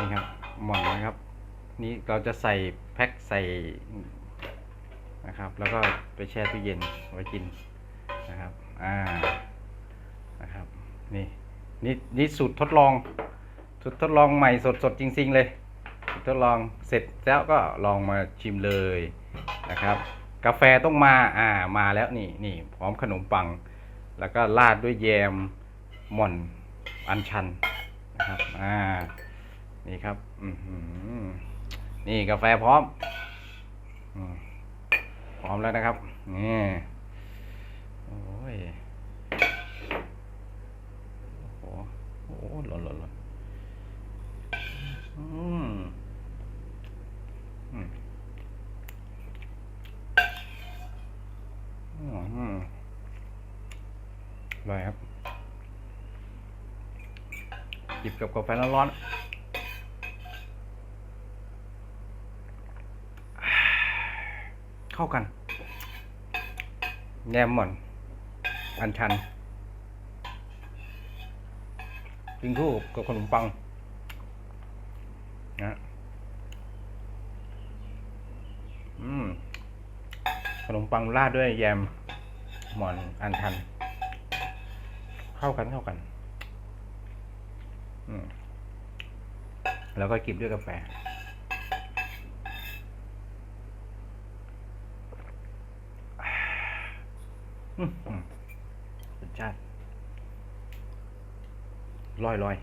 นี่ครับหม่อนนะครับ นี่เราจะใส่แพ็คใส่นะครับ แล้วก็ไปแช่ตู้เย็นไว้กินนะครับอ่านะครับนี่นี่นี่สูตรทดลองสูตรทดลองใหม่สดสดๆจริง ๆ เลยทดลองเสร็จแล้วก็ลองมาชิมเลยนะครับ กาแฟต้องมาอ่ามาแล้วนี่นี่พร้อมขนมปัง แล้วก็ราดด้วยแยมหม่อนอันชันนะครับอ่า นี่ครับอือหือนี่กาแฟพร้อมพร้อมแล้วนะครับ นี่โอ้ยโอ้โหโอ้โหล่นหล่นหล่นอืมอืมอืมอร่อยครับจิบกับกาแฟร้อนๆ เข้ากัน แยมหม่อน อันชันกินคู่กับขนมปังนะอืมขนมปังราดด้วยแยมหม่อนอันชัน เข้ากันเข้ากันอืมแล้วก็กินด้วยกาแฟ อืมอืมรสชาติลอยลอย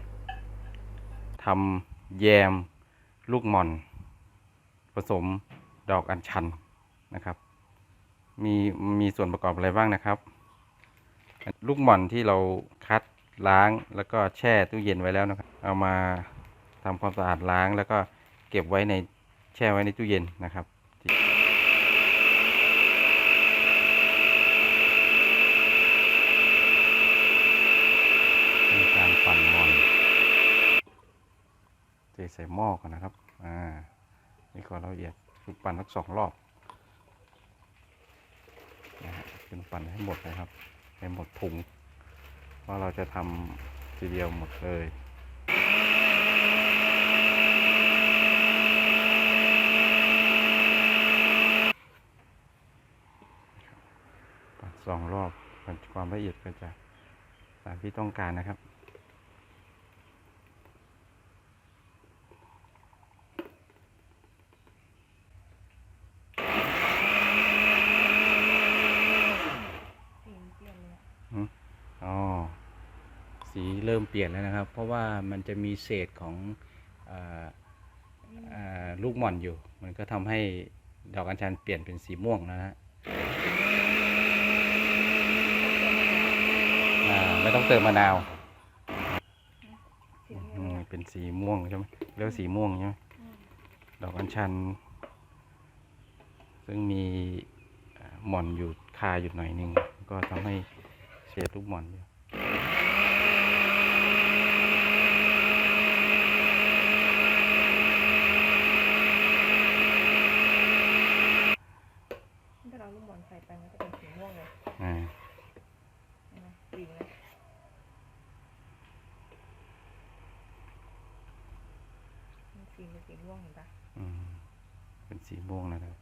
ทำแยมลูกหม่อน ผสมดอกอัญชันนะครับ มีมีส่วนประกอบอะไรบ้างนะครับ ลูกหม่อนที่เราคัดล้างแล้วก็แช่ตู้เย็นไว้แล้วนะครับ เอามาทำความสะอาดล้างแล้วก็เก็บไว้ในแช่ไว้ในตู้เย็นนะครับมีการปั่นหม่อน เทใส่หม้อก่อนนะครับ อ่า นี่ก็ละเอียดคือปั่นทั้งสองรอบนะฮะเป็นปั่นให้หมดนะครับ ให้หมดถุงเพราะเราจะทำทีเดียวหมดเลยปัดสองรอบมันความละเอียดก็จะตามที่ต้องการนะครับ อ๋อ สีเริ่มเปลี่ยนแล้วนะครับ เพราะว่ามันจะมีเศษของออลูกหม่อนอยู่ มันก็ทำให้ดอกอัญชันเปลี่ยนเป็นสีม่วงนะฮะอ่าไม่ต้องเติมมะนาวเป็นสีม่วงใช่ไหมเรียกสีม่วงใช่ไหมดอกอัญชัน ซึ่งมีหม่อนอยู่คาอยู่หน่อยนึง ก็ทำให้เศษลูกหม่อนอยู่ ถ้าเราลูกบอลใส่ไปมันจะเป็นสีม่วงเลย อ่า ใช่ไหมกลิ่นนะมันสีเป็นสีม่วงเห็นปะ อืมเป็นสีม่วงนะครับ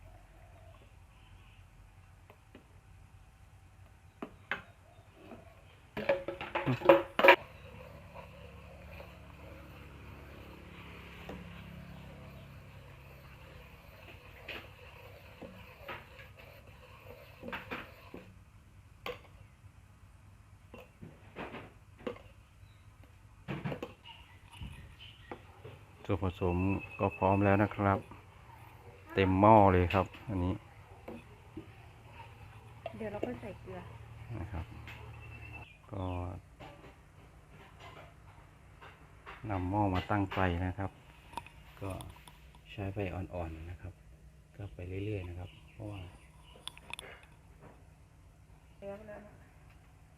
ส่วนผสมก็พร้อมแล้วนะครับ เต็มหม้อเลยครับ อันนี้ เดี๋ยวเราก็ใส่เกลือนะครับ ก็นำหม้อมาตั้งไฟนะครับ ก็ใช้ไฟอ่อนๆนะครับ ก็ไปเรื่อยๆนะครับ เพราะว่า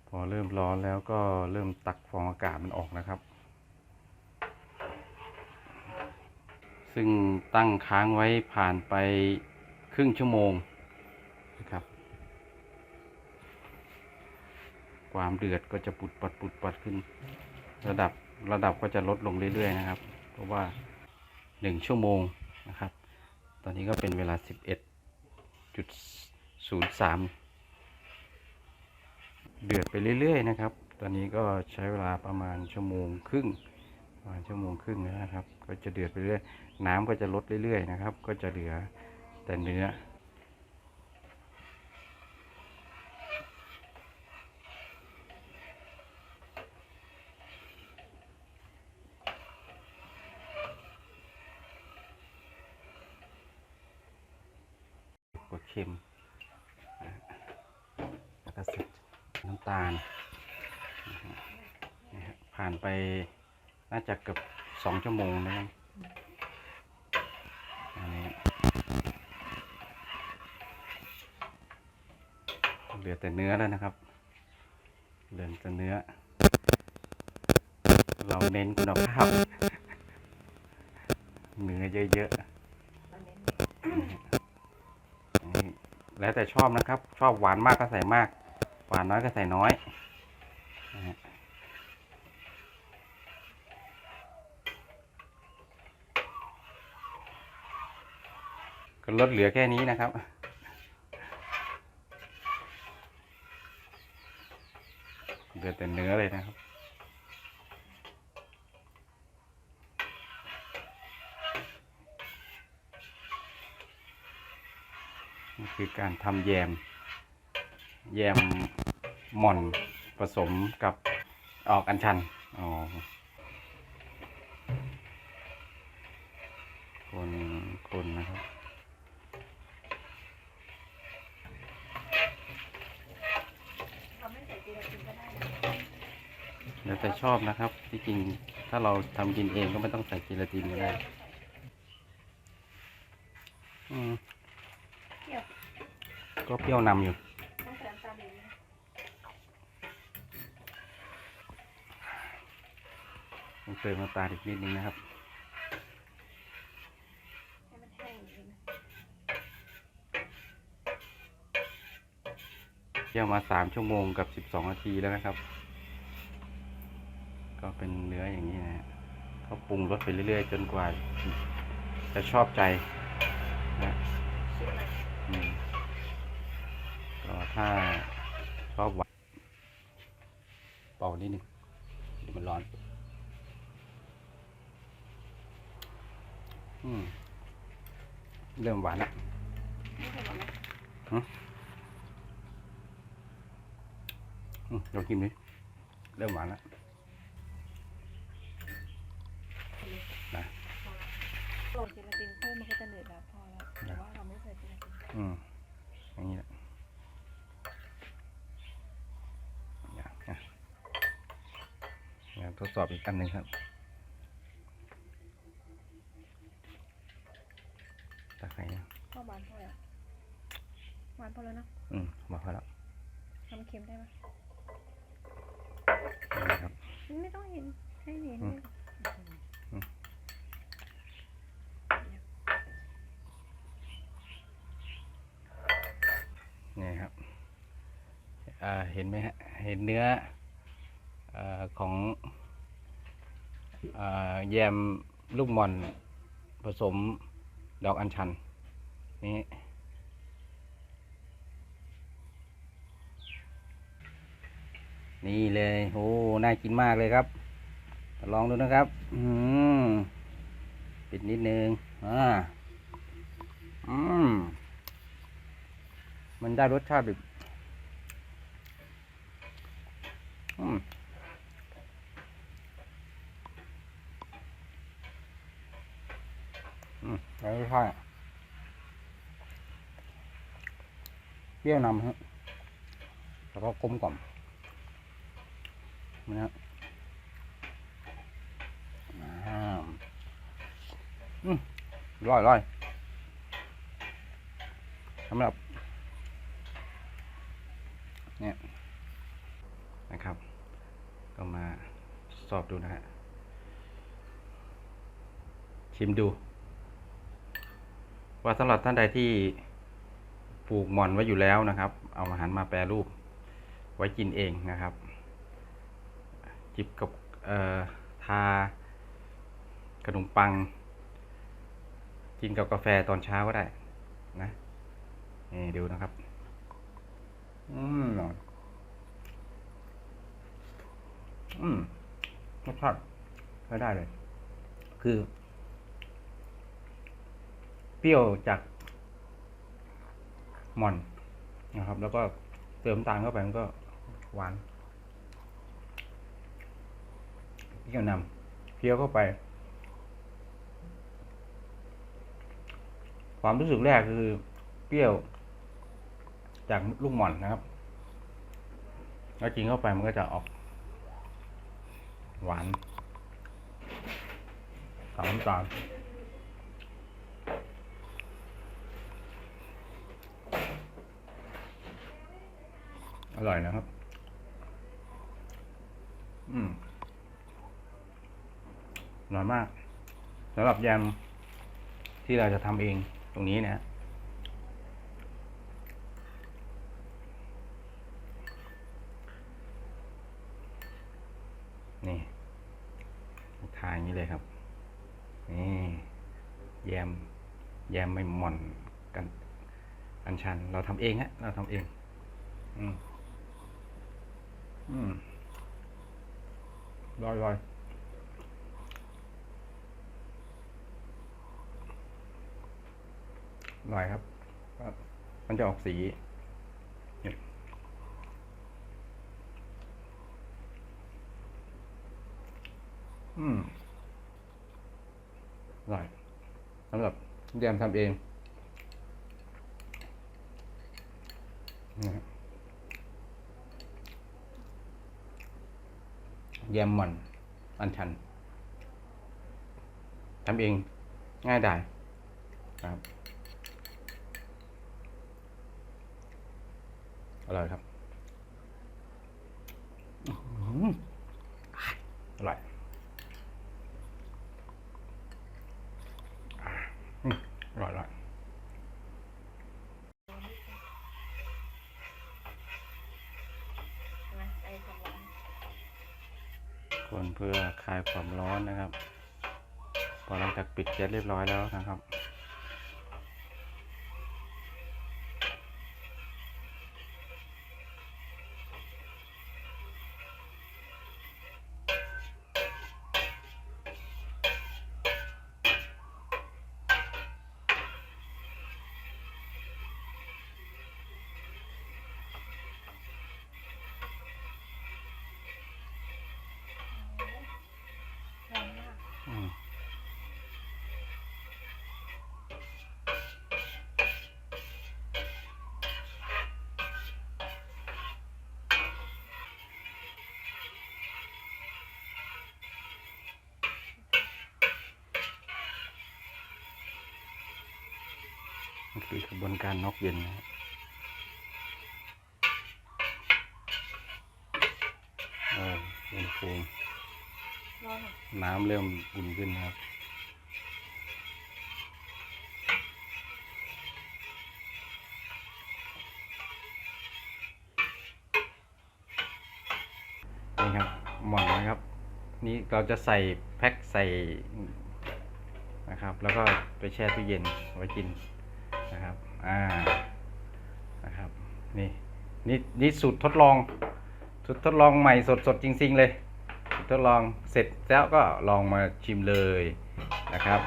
พอเริ่มร้อนแล้วก็เริ่มตักฟองอากาศมันออกนะครับ ซึ่งตั้งค้างไว้ผ่านไปครึ่งชั่วโมงนะครับ ความเดือดก็จะปุดปัดปุดปัดขึ้น ระดับระดับก็จะลดลงเรื่อยๆนะครับ เพราะว่าหนึ่งชั่วโมงนะครับ ตอนนี้ก็เป็นเวลาสิบเอ็ดจุดศูนย์สามเดือดไปเรื่อยๆนะครับ ตอนนี้ก็ใช้เวลาประมาณชั่วโมงครึ่งประมาณชั่วโมงครึ่งนะครับ ก็จะเดือดไปเรื่อย น้ำก็จะลดเรื่อยๆนะครับ ก็จะเหลือแต่เนื้อ เค็มอะแล้วก็ใส่น้ำตาลนี่ฮะผ่านไปน่าจะเกือบสองชั่วโมงนะครับอันนี้เหลือแต่เนื้อแล้วนะครับเหลือแต่เนื้อ เราเน้นคุณภาพเนื้อเยอะ แล้วแต่ชอบนะครับ ชอบหวานมากก็ใส่มาก หวานน้อยก็ใส่น้อยก็ลดเหลือแค่นี้นะครับเหลือแต่เนื้อเลยนะครับ คือการทำแยม แยมหม่อนผสมกับออกอัญชันอ๋อคนคนนะครับแล้วแต่ชอบนะครับ ที่จริงถ้าเราทำกินเองก็ไม่ต้องใส่เจลาตินก็ได้ อืม เปรี้ยว ก็เปรี้ยวนำอยู่ต้องใส่น้ำตาลอีกนะต้องเติมน้ำตาลอีกนิดนึงนะครับเคี่ยวมาสามชั่วโมงกับสิบสองนาทีแล้วนะครับ ก็เป็นเนื้ออย่างนี้นะฮะเขาปรุงรสไปเรื่อยๆ จนกว่าจะชอบใจนะ ชิมหน่อย อืม ก็ถ้าชอบหวานเป่านิดนึงเดี๋ยวมันร้อน อืม เริ่มหวานละไม่ใส่หรอกนะอืมลองกินดิเริ่มหวานแล้วนะโรยเจลาตินเพิ่มมันก็จะเหนืดแล้วพอแล้วแต่ว่าเราไม่ใส่เจลาตินอืมอย่างนี้แหละอย่างอะงั้นทด สอบอีกอันหนึ่งครับตาไคร้เนี่ยข้าวหวานพอแล้วหวานพอแล้วเนอะอืมบอกพอแล้วทำเค็มได้ไหมนี่นะครับ ไม่ต้องเห็นให้เห็นอืมเลยอืม นี่ครับอ่าเห็นไหมฮะ เห็นเนื้ออาของอา แยมลูกม่อนผสมดอกอัญชัน นี่นี่เลยโอ้น่ากินมากเลยครับ ลองดูนะครับ อืมปิดนิดนึงอ่าอืมมันได้รสชาติแบบอืม อืมได้รสชาติเปรี้ยวนำฮะแล้วก็กลมกล่อมนะฮะอ่าอืมร่อยร่อยสำหรับเนี่ยนะครับ ก็มาสอบดูนะฮะชิมดู ว่าสำหรับท่านใดที่ปลูกหม่อนไว้อยู่แล้วนะครับ เอาอาหารมาแปรรูปไว้กินเองนะครับ จิบกับทาขนมปัง กินกับกาแฟตอนเช้าก็ได้นะนี่ดูนะครับ อืมอืมรสชาติใช้ได้เลย คือ เปรี้ยวจากหม่อนนะครับ แล้วก็เติมตาลเข้าไปมันก็หวานเปรี้ยวนำเคี้ยวเข้าไป ความรู้สึกแรกคือเปรี้ยว จากลูกหม่อนนะครับ แล้วกินเข้าไปมันก็จะออก หวานสามน้ำตาล อร่อยนะครับ อืมอร่อยมากสำหรับยำที่เราจะทำเองตรงนี้นะนี่ทานอย่างนี้เลยครับ นี่แยมแยมไม่หม่อนกัน อันชัน เราทำเองฮะ เราทำเอง อืม อืมลอยลอยลอยครับก็มันจะออกสีเนี่ยอืมอร่อยสำหรับแยมทำเองนะฮะ แยมหม่อน อันชันทำเองง่ายได้นะครับอร่อยครับอร่อยอร่อยอร่อย นะไอ้ความร้อน คน เพื่อคลายความร้อนนะครับ พอหลังจากปิดแก๊สเรียบร้อยแล้วนะครับ คือกระบวนการนกเย็นนะเอออุณหภูมิร้อนเหรอน้ำเริ่มอุ่นขึ้นครับนี่ครับหมอนนะครับ นี่เราจะใส่แพ็คใส่นะครับ แล้วก็ไปแช่ตู้เย็นไว้กิน อ่านะครับนี่นี่นี่สูตรทดลองสูตรทดลองใหม่สดสดๆจริง ๆ เลย ทดลองเสร็จแล้วก็ลองมาชิมเลยนะครับ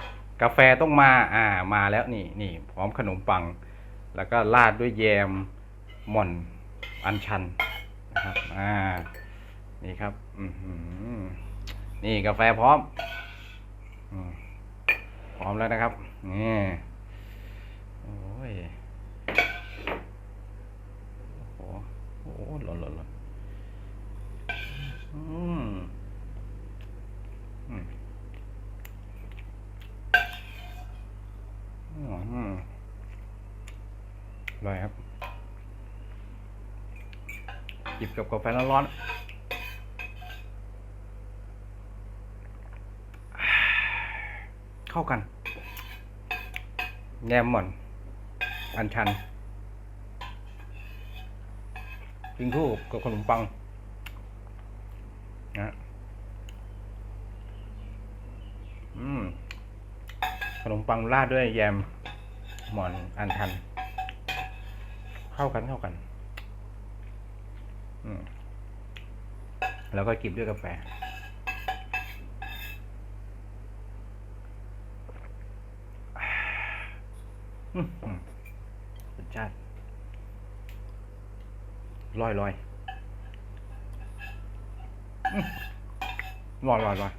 กาแฟต้องมาอ่ามาแล้วนี่นี่พร้อมขนมปัง แล้วก็ราดด้วยแยมหม่อนอันชันนะครับอ่านี่ครับอืนี่กาแฟพร้อมพร้อมแล้วนะครับนี่ ยโอ้โหโอ้โหหล่นหล่นหล่นอืมอืมอืมอร่อยครับจิบกับกาแฟร้อนๆเข้ากันแยมหม่อน อันชันกินคู่กับขนมปังนะอืมขนมปังราดด้วยแยมหมอนอันทัน เข้ากันเข้ากัน อืมแล้วก็กินด้วยกาแฟอืม อืมรสชาติลอยลอยอืมลอยลอยลอย